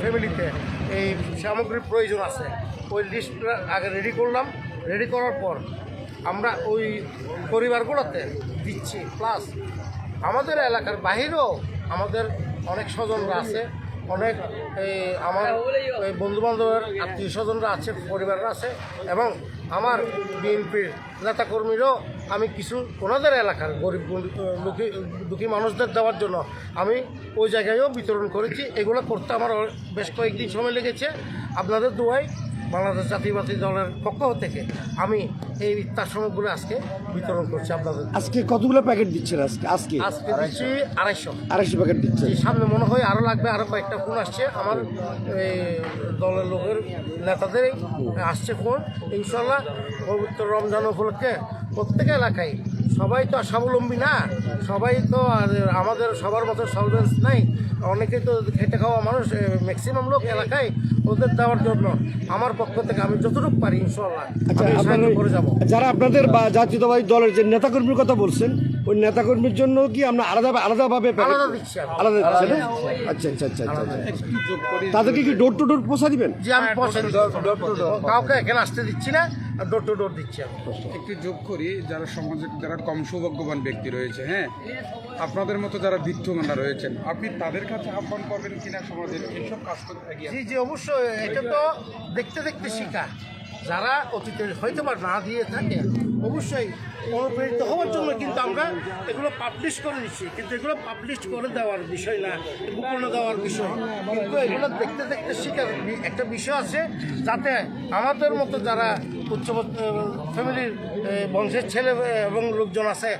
ফ্যামিলিতে এই সামগ্রীর প্রয়োজন আছে। ওই লিস্টটা আগে রেডি করলাম। রেডি করার পর আমরা ওই পরিবারগুলোতে দিচ্ছি। প্লাস আমাদের এলাকার বাহিরেও আমাদের অনেক স্বজনরা আছে। অনেক, এই, আমার বন্ধু বান্ধবের আত্মীয় স্বজনরা আছে, পরিবাররা আছে, এবং আমার বিএনপির নেতাকর্মীরাও আমি কিছু ওনাদের এলাকার গরিব দুঃখী দুঃখী মানুষদের দেওয়ার জন্য আমি ওই জায়গায়ও বিতরণ করেছি। এগুলো করতে আমার বেশ কয়েকদিন সময় লেগেছে। আপনাদের দোয়াই বাংলাদেশ জাতীয়বাদী দলের পক্ষ থেকে আমি এই ইত্যার সামগ্রী আজকে বিতরণ করছি আপনাদের। আজকে কতগুলো প্যাকেট দিচ্ছেন আজকে? আজকে? আজকে দিচ্ছি আড়াইশো। আড়াইশো প্যাকেট দিচ্ছেন। এই সামনে মনে হয় আরও লাগবে আরও কয়েকটা ফোন আসছে। আমার এই, দলের লোকের নেতাদেরই আসছে ফোন। ইনশাল্লাহ পবিত্র রমজান উপলক্ষে প্রত্যেক এলাকায় সবাই তো আর স্বাবলম্বী না। সবাই তো আর আমাদের সবার মতো সলভেন্স নাই। অনেকেই তো খেটে খাওয়া মানুষ ম্যাক্সিমাম লোক এলাকায় ওদের দেওয়ার জন্য আমার পক্ষ থেকে আমি যতটুকু পারি ইনশাল্লাহ আচ্ছা করে যাব। যারা আপনাদের বা জাতীয়তাবাদী দলের যে নেতাকর্মীর কথা বলছেন ওই নেতাকর্মীর জন্য কি আমরা আলাদা আলাদাভাবে আলাদা দিচ্ছি আলাদা দিচ্ছেন না? আচ্ছা আচ্ছা আচ্ছা আচ্ছা আচ্ছা। তাদেরকে কি ডোর টু ডোর পৌঁছা দিবেন? যে আমি পছন্দ কাউকে এখানে আসতে দিচ্ছি না ডোর টু ডোর দিচ্ছি আমি। একটু যোগ করি যারা সমাজে যারা কম সৌভাগ্যবান ব্যক্তি রয়েছে হ্যাঁ? আপনাদের মতো যারা বিত্তমানরা রয়েছেন আপনি তাদের কাছে আহ্বান করবেন কিনা সমাজের এইসব কাজ করতে জি জি অবশ্যই এটা তো দেখতে দেখতে শিখা। যারা অতীতে হয়তো বা না দিয়ে থাকে অবশ্যই অনুপ্রেরিত হওয়ার জন্য কিন্তু আমরা এগুলো পাবলিশ করে দিচ্ছি। কিন্তু এগুলো পাবলিশ করে দেওয়ার বিষয় না গোপনে দেওয়ার বিষয়। কিন্তু এগুলো দেখতে দেখতে শিখার একটা বিষয় আছে যাতে আমাদের মতো যারা উচ্চ ফ্যামিলির বংশের ছেলে এবং লোকজন আছে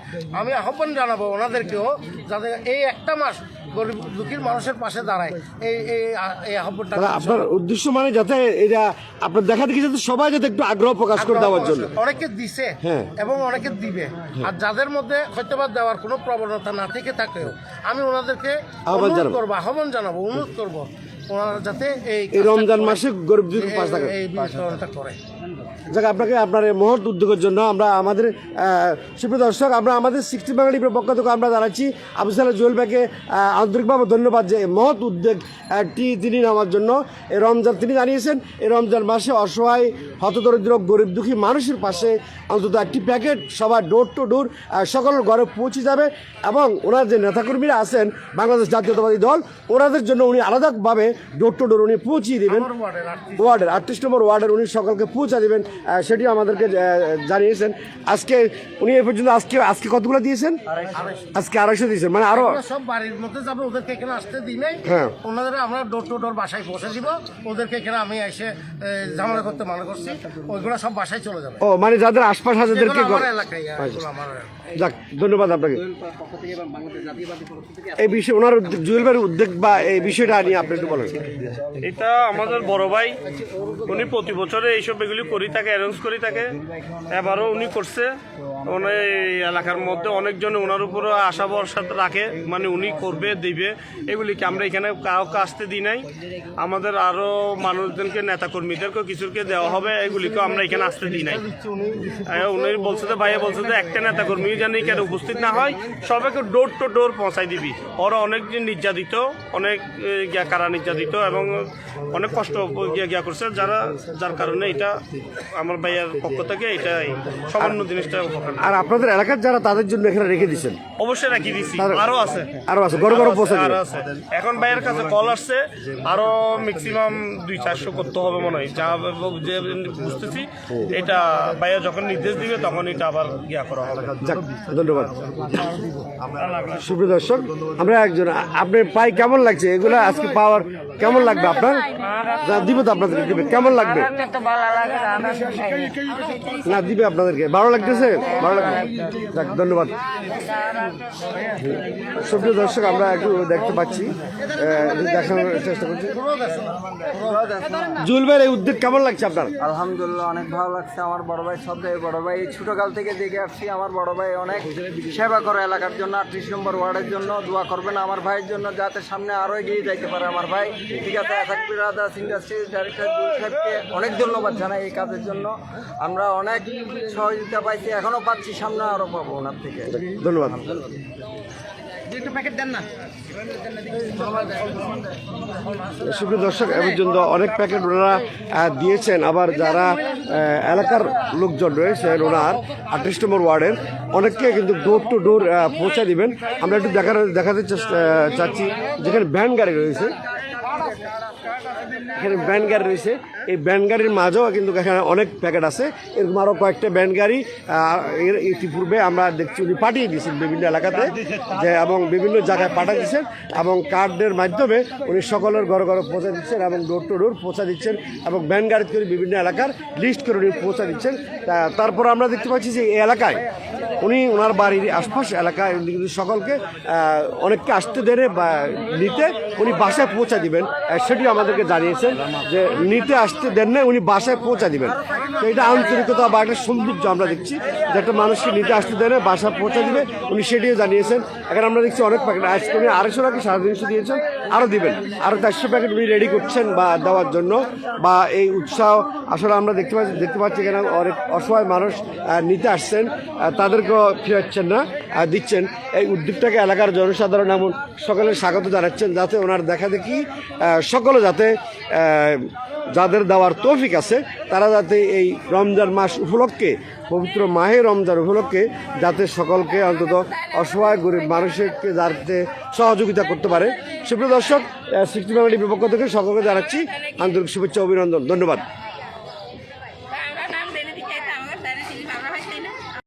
আমি আহ্বান জানাব ওনাদেরকেও যাতে এই একটা মাস গরিব দুঃখীর মানুষের পাশে দাঁড়ায়। এই এই এই আহ্বানটা আপনার উদ্দেশ্য মানে যাতে এটা আপনার দেখা দেখি যাতে সবাই যাতে একটু আগ্রহ প্রকাশ করে দেওয়ার জন্য। অনেকে দিছে হ্যাঁ। এবং অনেকে দিবে। আর যাদের মধ্যে হয়তো দেওয়ার কোনো প্রবণতা না থেকে থাকেও আমি ওনাদেরকে আহ্বান অনুরোধ করব আহ্বান জানাব অনুরোধ করব। ওনারা যাতে এই রমজান মাসে গরিব দুঃখী পাশ থাকে এই বিতরণটা করে। যাক আপনাকে আপনার এই মহৎ উদ্যোগের জন্য আমরা আমাদের আহ, সুপ্রিয় দর্শক আমরা আমাদের সিক্সটি বাঙালি পক্ষ থেকে আমরা জানাচ্ছি আবু সাল্লাহ জুয়েল ভাইকে আন্তরিকভাবে ধন্যবাদ যে মহৎ উদ্যোগটি তিনি নেওয়ার জন্য। এই রমজান তিনি জানিয়েছেন এই রমজান মাসে অসহায় হতদরিদ্র গরিব দুঃখী মানুষের পাশে অন্তত একটি প্যাকেট সবার ডোর টু ডোর সকল ঘরে পৌঁছে যাবে এবং ওনার যে নেতাকর্মীরা আছেন বাংলাদেশ জাতীয়তাবাদী দল ওনাদের জন্য উনি আলাদাভাবে ডোর টু ডোর উনি পৌঁছিয়ে দেবেন। ওয়ার্ডের আটত্রিশ নম্বর ওয়ার্ডের উনি সকলকে পৌঁছা দেবেন সেটি আমাদেরকে জানিয়েছেন। আজকে উনি এ পর্যন্ত আজকে আজকে কতগুলো দিয়েছেন? আজকে আড়াইশো দিয়েছেন মানে আরও সব বাড়ির মধ্যে যাবে ওদেরকে এখানে আসতে নাই হ্যাঁ। ওনাদের আমরা ডোর টু ডোর বাসায় পৌঁছে দিব। ওদেরকে এখানে আমি এসে ঝামেলা করতে মনে করছি। ওইগুলো সব বাসায় চলে যাবে। ও মানে যাদের আশপাশ আছে তাদেরকে আমার এলাকায়। যাক ধন্যবাদ আপনাকে। এই বিষয়ে ওনার উদ্যোগ- জুয়েল ভাইয়ের উদ্যোগ বা এই বিষয়টা নিয়ে আপনি একটু এটা আমাদের বড় ভাই উনি প্রতি বছরে এইসব এগুলি করি থাকে অ্যারেঞ্জ করি থাকে। এবারও উনি করছে। উনি এই এলাকার মধ্যে অনেকজন ওনার উপরে আশা ভরসা রাখে মানে উনি করবে দিবে। এগুলিকে আমরা এখানে কাউকে আসতে দিই নাই। আমাদের আরও মানুষজনকে নেতাকর্মীদেরকে কিছুকে দেওয়া হবে এগুলিকেও আমরা এখানে আসতে দিই নাই। উনি বলছে যে ভাইয়া বলছে যে একটা নেতাকর্মী যেন এখানে উপস্থিত না হয় সবাইকে ডোর টু ডোর পৌঁছাই দিবি। ওরা অনেক নির্যাতিত অনেক এ, গিয়া কারা নির্যাতিত এবং অনেক কষ্ট গিয়া গিয়া করছে। যারা যার কারণে এটা আমার ভাইয়ার পক্ষ থেকে এটা সামান্য জিনিসটা আর আপনাদের এলাকার যারা তাদের জন্য এখানে রেখে দিচ্ছেন অবশ্যই রাখি দিছি। তার- আরও আছে। আরও আছে গড় গড় আরও আছে, আরও আছে। এখন ভাইয়ের কাছে কল আসছে আরও ম্যাক্সিমাম দুই চারশো করতে হবে মনে হয়। যা যে বুঝতেছি এটা ভাইয়া যখন নির্দেশ দিবে তখন এটা আবার ইয়া করা হবে। ধন্যবাদ। সুপ্রিয় দর্শক আমরা একজন আপনার পাই কেমন লাগছে? এগুলো আজকে পাওয়ার কেমন লাগবে আপনার? দিব তো আপনাদেরকে, দিবে। কেমন লাগবে? না, দিবে আপনাদেরকে। ভালো লাগতেছে? ভালো লাগবে। ধন্যবাদ। সুপ্রিয় দর্শক, আমরা একটু দেখতে পাচ্ছি দেখানোর চেষ্টা করছি। ভাইয়ের এই উদ্যোগ কেমন লাগছে আপনার? আলহামদুলিল্লাহ, অনেক ভালো লাগছে আমার বড় ভাই সব থেকে বড় ভাই। ছোটকাল থেকে দেখে আসছি, আমার বড় ভাই অনেক সেবা করে এলাকার জন্য, আটত্রিশ নম্বর ওয়ার্ডের জন্য দোয়া করবেন আমার ভাইয়ের জন্য, যাতে সামনে আরও এগিয়ে যাইতে পারে আমার ভাই। ঠিক আছে বিরাদাস ইন্ডাস্ট্রিজ ডাইরেক্টর জুল সাহেবকে অনেক ধন্যবাদ জানাই এই কাজের জন্য। আমরা অনেক সহযোগিতা পাইছি এখনও পাচ্ছি সামনে আরও পাবো ওনার থেকে। ধন্যবাদ। সুপ্রিয় দর্শক এ পর্যন্ত অনেক প্যাকেট ওনারা দিয়েছেন। আবার যারা এলাকার লোকজন রয়েছেন ওনার আঠাশ নম্বর ওয়ার্ডের অনেককে কিন্তু ডোর টু ডোর পৌঁছে দিবেন। আমরা একটু দেখানো দেখাতে চাচ্ছি। যেখানে ভ্যান গাড়ি রয়েছে এখানে ব্যান্ড গাড়ি রয়েছে। এই ব্যান্ড গাড়ির মাঝেও কিন্তু এখানে অনেক প্যাকেট আছে। এরকম আরও কয়েকটা ব্যান্ড গাড়ি এর ইতিপূর্বে আমরা দেখছি উনি পাঠিয়ে দিয়েছেন বিভিন্ন এলাকাতে যে এবং বিভিন্ন জায়গায় পাঠিয়ে দিচ্ছেন এবং কার্ডের মাধ্যমে উনি সকলের ঘরে ঘরে পৌঁছে দিচ্ছেন এবং ডোর টু ডোর পৌঁছে দিচ্ছেন এবং ব্যান্ড গাড়িতে করে বিভিন্ন এলাকার লিস্ট করে উনি পৌঁছে দিচ্ছেন। তারপর আমরা দেখতে পাচ্ছি যে এই এলাকায় উনি ওনার বাড়ির আশপাশ এলাকায় উনি কিন্তু সকলকে অনেককে আসতে দেনে বা নিতে উনি বাসায় পৌঁছে দিবেন সেটিও আমাদেরকে জানিয়েছেন যে নিতে আসতে দেন না উনি বাসায় পৌঁছা দিবেন। এটা আন্তরিকতা বা একটা সৌন্দর্য আমরা দেখছি, যে একটা মানুষকে নিতে আসতে দেয় না, বাসায় পৌঁছা দিবে। উনি সেটিও জানিয়েছেন। এখন আমরা দেখছি অনেক পাখি আজকে উনি আড়াইশো টাকা সাড়ে তিনশো দিয়েছেন। আরও দিবেন। আরও চারশো প্যাকেট উনি রেডি করছেন বা দেওয়ার জন্য বা এই উৎসাহ আসলে আমরা দেখতে পাচ্ছি দেখতে পাচ্ছি এখানে অনেক অসহায় মানুষ নিতে আসছেন তাদেরকেও ফিরাচ্ছেন না দিচ্ছেন। এই উদ্যোগটাকে এলাকার জনসাধারণ এমন সকলে স্বাগত জানাচ্ছেন যাতে ওনার দেখা দেখি সকলে যাতে যাদের দেওয়ার তৌফিক আছে তারা যাতে এই রমজান মাস উপলক্ষে, পবিত্র মাহে রমজান উপলক্ষে যাতে সকলকে অন্তত অসহায়, গরিব মানুষকে যাতে সহযোগিতা করতে পারে। সুপ্রিয় দর্শক সিক্সটি বিপক্ষ থেকে সকলকে জানাচ্ছি আন্তরিক শুভেচ্ছা, অভিনন্দন। ধন্যবাদ।